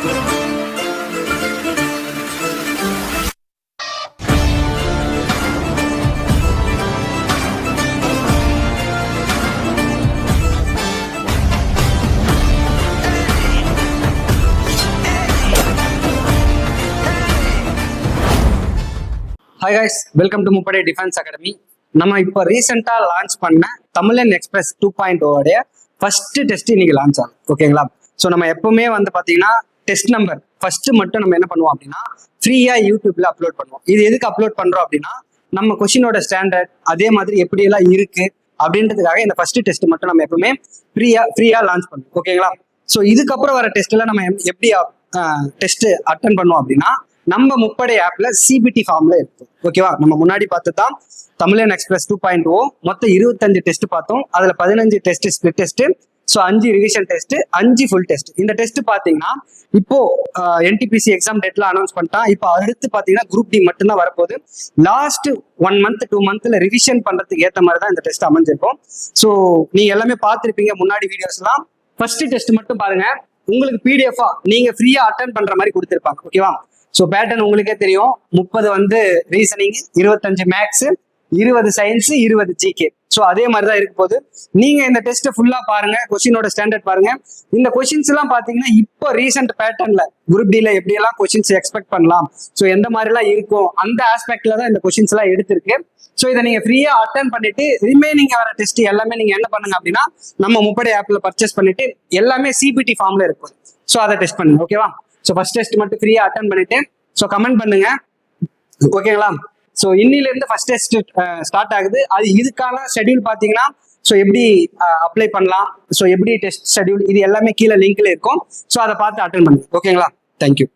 Hi guys welcome to Muppadai Defence Academy நம்ம இப்போ ரீசெண்டாக லான்ச் பண்ண தமிழன் எக்ஸ்பிரஸ் டூ பாயிண்ட் ஓடைய ஃபர்ஸ்ட் டெஸ்ட் இன்னைக்கு லான்ச் ஆகும் ஓகேங்களா ஸோ நம்ம எப்பவுமே வந்து பார்த்தீங்கன்னா டெஸ்ட் நம்பர் ஃபர்ஸ்ட் மட்டும் நம்ம என்ன பண்ணுவோம் அப்படின்னா ஃப்ரீயாக யூடியூப்ல அப்லோட் பண்ணுவோம். இது எதுக்கு அப்லோட் பண்ணுறோம் அப்படின்னா நம்ம கொஷினோட ஸ்டாண்டர்ட் அதே மாதிரி எப்படியெல்லாம் இருக்கு அப்படின்றதுக்காக இந்த ஃபர்ஸ்ட் டெஸ்ட் மட்டும் நம்ம எப்பவுமே ஃப்ரீயா ஃப்ரீயா லான்ச் பண்ணுவோம். ஓகேங்களா ஸோ இதுக்கப்புறம் வர டெஸ்ட்ல நம்ம எப்படி டெஸ்ட் அட்டன் பண்ணுவோம் அப்படின்னா நம்ம முப்படை ஆப்ல சிபிடி ஃபார்ம்ல இருக்கும். ஓகேவா நம்ம முன்னாடி பார்த்து தான் தமிழன் எக்ஸ்பிரஸ் டூ பாயிண்ட் ஓ மொத்தம் இருபத்தஞ்சு டெஸ்ட் பார்த்தோம். அதுல பதினஞ்சு டெஸ்ட் ஸ்பிளிட் டெஸ்ட் ஸோ அஞ்சு ரிவிஷன் டெஸ்ட் அஞ்சு ஃபுல் டெஸ்ட் இந்த டெஸ்ட் பார்த்தீங்கன்னா இப்போ என்டிபிசி எக்ஸாம் டேட்ல அனௌன்ஸ் பண்ணிட்டான் இப்போ அடுத்து பார்த்தீங்கன்னா குரூப் டி மட்டும்தான் வரப்போகுது. லாஸ்ட் ஒன் மந்த் டூ மந்த்ல ரிவிஷன் பண்றதுக்கு ஏற்ற மாதிரி தான் இந்த டெஸ்ட் அமைஞ்சிருக்கும். ஸோ நீங்க எல்லாமே பார்த்துருப்பீங்க முன்னாடி வீடியோஸ்லாம் ஃபர்ஸ்ட் டெஸ்ட் மட்டும் பாருங்க. உங்களுக்கு பிடிஎஃபா நீங்க ஃப்ரீயா அட்டன் பண்ற மாதிரி கொடுத்துருப்பாங்க ஓகேவா ஸோ பேட்டர்ன் உங்களுக்கே தெரியும். முப்பது வந்து ரீசனிங் இருபத்தஞ்சு மேக்ஸ் இருபது சயின்ஸ் இருபது ஜிகே ஸோ அதே மாதிரி தான் இருக்க போது நீங்க இந்த டெஸ்ட் ஃபுல்லா பாருங்க. கொஸ்டினோட ஸ்டாண்டர்ட் பாருங்க. இந்த கொஸ்டின்ஸ் எல்லாம் பாத்தீங்கன்னா இப்போ ரீசெண்ட் பேட்டர்ன்ல குரூப் டில எப்படி எல்லாம் கொஸ்டின்ஸ் எக்ஸ்பெக்ட் பண்ணலாம்? ஸோ எந்த மாதிரி எல்லாம் இருக்கும்? அந்த ஆஸ்பெக்ட்ல தான் இந்த கொஸ்டின்ஸ் எல்லாம் எடுத்திருக்கு. ஸோ இதை நீங்க ஃப்ரீயா அட்டன் பண்ணிட்டு ரிமைனிங் வர டெஸ்ட் எல்லாமே நீங்க என்ன பண்ணுங்க அப்படின்னா நம்ம முப்படை ஆப்ல பர்ச்சேஸ் பண்ணிட்டு எல்லாமே சிபிடி ஃபார்ம்ல இருக்கும் ஸோ அதை டெஸ்ட் பண்ணுங்க. ஓகேவா ஸோ ஃபர்ஸ்ட் டெஸ்ட் மட்டும் ஃப்ரீயா அட்டன் பண்ணிட்டு ஸோ கமெண்ட் பண்ணுங்க. ஓகேங்களா ஸோ இன்னிலேருந்து ஃபர்ஸ்ட் டெஸ்ட் ஸ்டார்ட் ஆகுது. அது இதுக்கான ஷெட்யூல் பார்த்தீங்கன்னா ஸோ எப்படி அப்ளை பண்ணலாம்? ஸோ எப்படி டெஸ்ட் ஷெட்யூல் இது எல்லாமே கீழே லிங்க்ல இருக்கும். ஸோ அதை பார்த்து அட்டன் பண்ணுங்க. ஓகேங்களா தேங்க்யூ